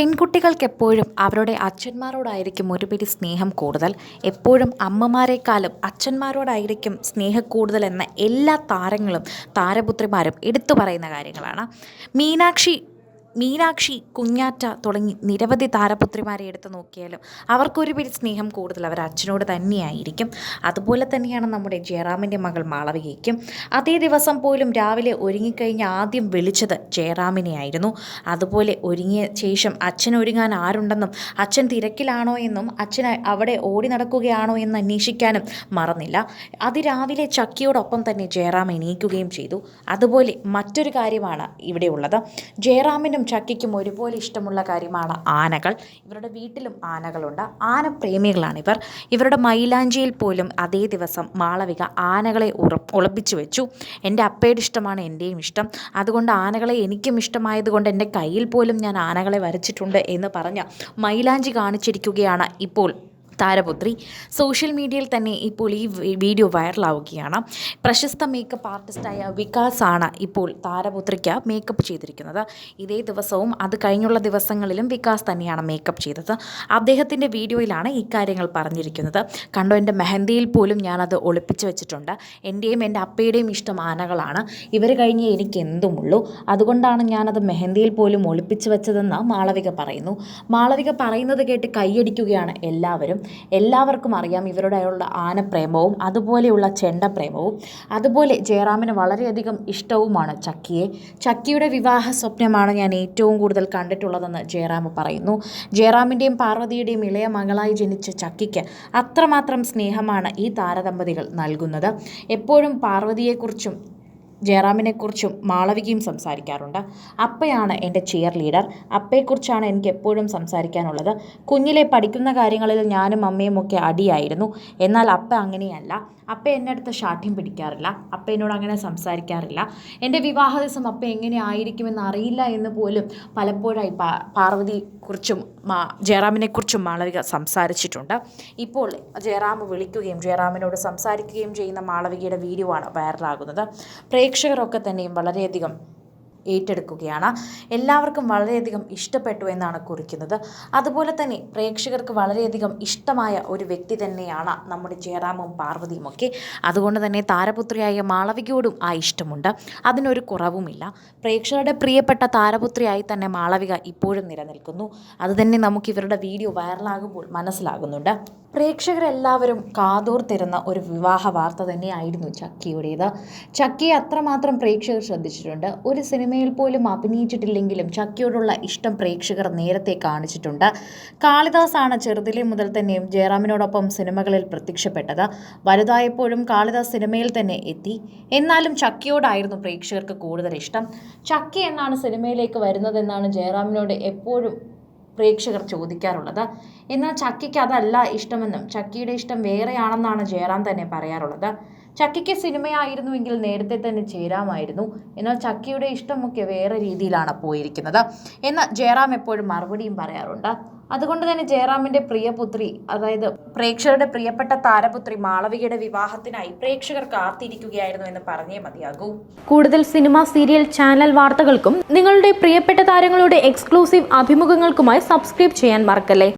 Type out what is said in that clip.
പെൺകുട്ടികൾക്ക് എപ്പോഴും അവരുടെ അച്ഛന്മാരോടായിരിക്കും ഒരുപിടി സ്നേഹം കൂടുതൽ. എപ്പോഴും അമ്മമാരെക്കാളും അച്ഛന്മാരോടായിരിക്കും സ്നേഹം കൂടുതൽ എന്ന എല്ലാ താരങ്ങളും താരപുത്രിമാരും എടുത്തു പറയുന്ന കാര്യങ്ങളാണ്. മീനാക്ഷി മീനാക്ഷി കുഞ്ഞാറ്റ തുടങ്ങി നിരവധി താരപുത്രിമാരെ എടുത്ത് നോക്കിയാലും അവർക്കൊരു പിടി സ്നേഹം കൂടുതൽ അവർ അച്ഛനോട് തന്നെയായിരിക്കും. അതുപോലെ തന്നെയാണ് നമ്മുടെ ജയറാമിന്റെ മകൾ മാളവികയ്ക്കും. അതേ ദിവസം പോലും രാവിലെ ഒരുങ്ങിക്കഴിഞ്ഞ് ആദ്യം വിളിച്ചത് ജയറാമിനെയായിരുന്നു. അതുപോലെ ഒരുങ്ങിയ ശേഷം അച്ഛൻ ഒരുങ്ങാൻ ആരുണ്ടെന്നും അച്ഛൻ തിരക്കിലാണോ എന്നും അച്ഛൻ അവിടെ ഓടി നടക്കുകയാണോ എന്ന് അന്വേഷിക്കാനും മറന്നില്ല. അതിരാവിലെ ചക്കിയോടൊപ്പം തന്നെ ജയറാം എണീക്കുകയും ചെയ്തു. അതുപോലെ മറ്റൊരു കാര്യമാണ് ഇവിടെയുള്ളത് ജയറാമിനും ചക്കിക്കും ഒരുപോലെ ഇഷ്ടമുള്ള കാര്യമാണ് ആനകൾ. ഇവരുടെ വീട്ടിലും ആനകളുണ്ട്. ആനപ്രേമികളാണിവർ. ഇവരുടെ മൈലാഞ്ചിയിൽ പോലും അതേ ദിവസം മാളവിക ആനകളെ ഉറപ്പ് ഉളപ്പിച്ചു വെച്ചു. എന്റെ അപ്പയുടെ ഇഷ്ടമാണ് എന്റെയും ഇഷ്ടം. അതുകൊണ്ട് ആനകളെ എനിക്കും ഇഷ്ടമായതുകൊണ്ട് എന്റെ കയ്യിൽ പോലും ഞാൻ ആനകളെ വരച്ചിട്ടുണ്ട് എന്ന് പറഞ്ഞ് മൈലാഞ്ചി കാണിച്ചിരിക്കുകയാണ് ഇപ്പോൾ താരപുത്രി. സോഷ്യൽ മീഡിയയിൽ തന്നെ ഇപ്പോൾ ഈ വീഡിയോ വൈറലാവുകയാണ്. പ്രശസ്ത മേക്കപ്പ് ആർട്ടിസ്റ്റായ വികാസ് ആണ് ഇപ്പോൾ താരപുത്രിക്ക് മേക്കപ്പ് ചെയ്തിരിക്കുന്നത്. ഇതേ ദിവസവും അത് കഴിഞ്ഞുള്ള ദിവസങ്ങളിലും വികാസ് തന്നെയാണ് മേക്കപ്പ് ചെയ്തത്. അദ്ദേഹത്തിന്റെ വീഡിയോയിലാണ് ഇക്കാര്യങ്ങൾ പറഞ്ഞിരിക്കുന്നത്. കണ്ടോ എന്റെ മെഹന്തിയിൽ പോലും ഞാനത് ഒളിപ്പിച്ച് വെച്ചിട്ടുണ്ട്. എന്റെയും എന്റെ അപ്പയുടെയും ഇഷ്ടം ആനകളാണ്. ഇവർ കഴിഞ്ഞ് എനിക്ക് എന്തുമുള്ളൂ. അതുകൊണ്ടാണ് ഞാനത് മെഹന്തിയിൽ പോലും ഒളിപ്പിച്ച് വെച്ചതെന്ന് മാളവിക പറയുന്നു. മാളവിക പറയുന്നത് കേട്ട് കൈയടിക്കുകയാണ് എല്ലാവരും. എല്ലാവർക്കും അറിയാം ഇവരുടെയുള്ള ആനപ്രേമവും അതുപോലെയുള്ള ചെണ്ടപ്രേമവും. അതുപോലെ ജയറാമിന് വളരെയധികം ഇഷ്ടവുമാണ് ചക്കിയെ. ചക്കിയുടെ വിവാഹ സ്വപ്നമാണ് ഞാൻ ഏറ്റവും കൂടുതൽ കണ്ടിട്ടുള്ളതെന്ന് ജയറാം പറയുന്നു. ജയറാമിന്റെയും പാർവതിയുടെയും ഇളയ മകളായി ജനിച്ച ചക്കിക്ക് അത്രമാത്രം സ്നേഹമാണ് ഈ താരദമ്പതികൾ നൽകുന്നത്. എപ്പോഴും പാർവതിയെക്കുറിച്ചും ജയറാമിനെക്കുറിച്ചും മാളവികയും സംസാരിക്കാറുണ്ട്. അപ്പയാണ് എന്റെ ചെയർ ലീഡർ അപ്പയെക്കുറിച്ചാണ് എനിക്ക് എപ്പോഴും സംസാരിക്കാനുള്ളത്. കുഞ്ഞിലെ പഠിക്കുന്ന കാര്യങ്ങളിൽ ഞാനും അമ്മയും ഒക്കെ അടിയായിരുന്നു. എന്നാൽ അപ്പ അങ്ങനെയല്ല. അപ്പ എന്റെ അടുത്ത് ശാഠ്യം പിടിക്കാറില്ല. അപ്പ എന്നോട് അങ്ങനെ സംസാരിക്കാറില്ല. എന്റെ വിവാഹ ദിവസം അപ്പ എങ്ങനെ ആയിരിക്കുമെന്ന് അറിയില്ല എന്ന് പോലും പലപ്പോഴായി പാ പാർവതിയെക്കുറിച്ചും മാ ജയറാമിനെക്കുറിച്ചും മാളവിക സംസാരിച്ചിട്ടുണ്ട്. ഇപ്പോൾ ജയറാം വിളിക്കുകയും ജയറാമിനോട് സംസാരിക്കുകയും ചെയ്യുന്ന മാളവികയുടെ വീഡിയോ ആണ് വൈറലാകുന്നത് പ്രേക്ഷകരൊക്കെ തന്നെയും വളരെയധികം ഏറ്റെടുക്കുകയാണ്. എല്ലാവർക്കും വളരെയധികം ഇഷ്ടപ്പെട്ടു എന്നാണ് കുറിക്കുന്നത്. അതുപോലെ തന്നെ പ്രേക്ഷകർക്ക് വളരെയധികം ഇഷ്ടമായ ഒരു വ്യക്തി തന്നെയാണ് നമ്മുടെ ജയറാമും പാർവതിയും ഒക്കെ. അതുകൊണ്ട് തന്നെ താരപുത്രിയായ മാളവികയോടും ആ ഇഷ്ടമുണ്ട്. അതിനൊരു കുറവുമില്ല. പ്രേക്ഷകരുടെ പ്രിയപ്പെട്ട താരപുത്രിയായി തന്നെ മാളവിക ഇപ്പോഴും നിലനിൽക്കുന്നു. അതുതന്നെ നമുക്ക് ഇവരുടെ വീഡിയോ വൈറലാകുമ്പോൾ മനസ്സിലാകുന്നുണ്ട്. പ്രേക്ഷകരെല്ലാവരും കാതോർത്തിരുന്ന ഒരു വിവാഹ വാർത്ത തന്നെയായിരുന്നു ചക്കിയുടേത്. ചക്കിയെ അത്രമാത്രം പ്രേക്ഷകർ ശ്രദ്ധിച്ചിട്ടുണ്ട്. ഒരു സിനിമയിൽ പോലും അഭിനയിച്ചിട്ടില്ലെങ്കിലും ചക്കിയോടുള്ള ഇഷ്ടം പ്രേക്ഷകർ നേരത്തെ കാണിച്ചിട്ടുണ്ട്. കാളിദാസാണ് ചെറുതിലെ മുതൽ തന്നെയും ജയറാമിനോടൊപ്പം സിനിമകളിൽ പ്രത്യക്ഷപ്പെട്ടത്. വലുതായപ്പോഴും കാളിദാസ് സിനിമയിൽ തന്നെ എത്തി. എന്നാലും ചക്കിയോടായിരുന്നു പ്രേക്ഷകർക്ക് കൂടുതൽ ഇഷ്ടം. ചക്കി എന്നാണ് സിനിമയിലേക്ക് വരുന്നതെന്നാണ് ജയറാമിനോട് എപ്പോഴും പ്രേക്ഷകർ ചോദിക്കാറുള്ളത്. എന്നാൽ ചക്കിക്ക് അതല്ല ഇഷ്ടമെന്നും ചക്കിയുടെ ഇഷ്ടം വേറെയാണെന്നാണ് ജയറാം തന്നെ പറയാറുള്ളത്. ചക്കിക്ക് സിനിമയായിരുന്നുവെങ്കിൽ നേരത്തെ തന്നെ ചേരാമായിരുന്നു എന്നാൽ ചക്കിയുടെ ഇഷ്ടമൊക്കെ വേറെ രീതിയിലാണ് പോയിരിക്കുന്നത്. എന്ന് ജയറാം എപ്പോഴും മറുപടിയും പറയാറുണ്ട്. അതുകൊണ്ട് തന്നെ ജയറാമിന്റെ പ്രിയപുത്രി അതായത് പ്രേക്ഷകരുടെ പ്രിയപ്പെട്ട താരപുത്രി മാളവികയുടെ വിവാഹത്തിനായി പ്രേക്ഷകർ കാത്തിരിക്കുകയായിരുന്നു എന്ന് പറഞ്ഞേ മതിയാകൂ. കൂടുതൽ സിനിമ സീരിയൽ ചാനൽ വാർത്തകൾക്കും നിങ്ങളുടെ പ്രിയപ്പെട്ട താരങ്ങളുടെ എക്സ്ക്ലൂസീവ് അഭിമുഖങ്ങൾക്കുമായി സബ്സ്ക്രൈബ് ചെയ്യാൻ മറക്കല്ലേ?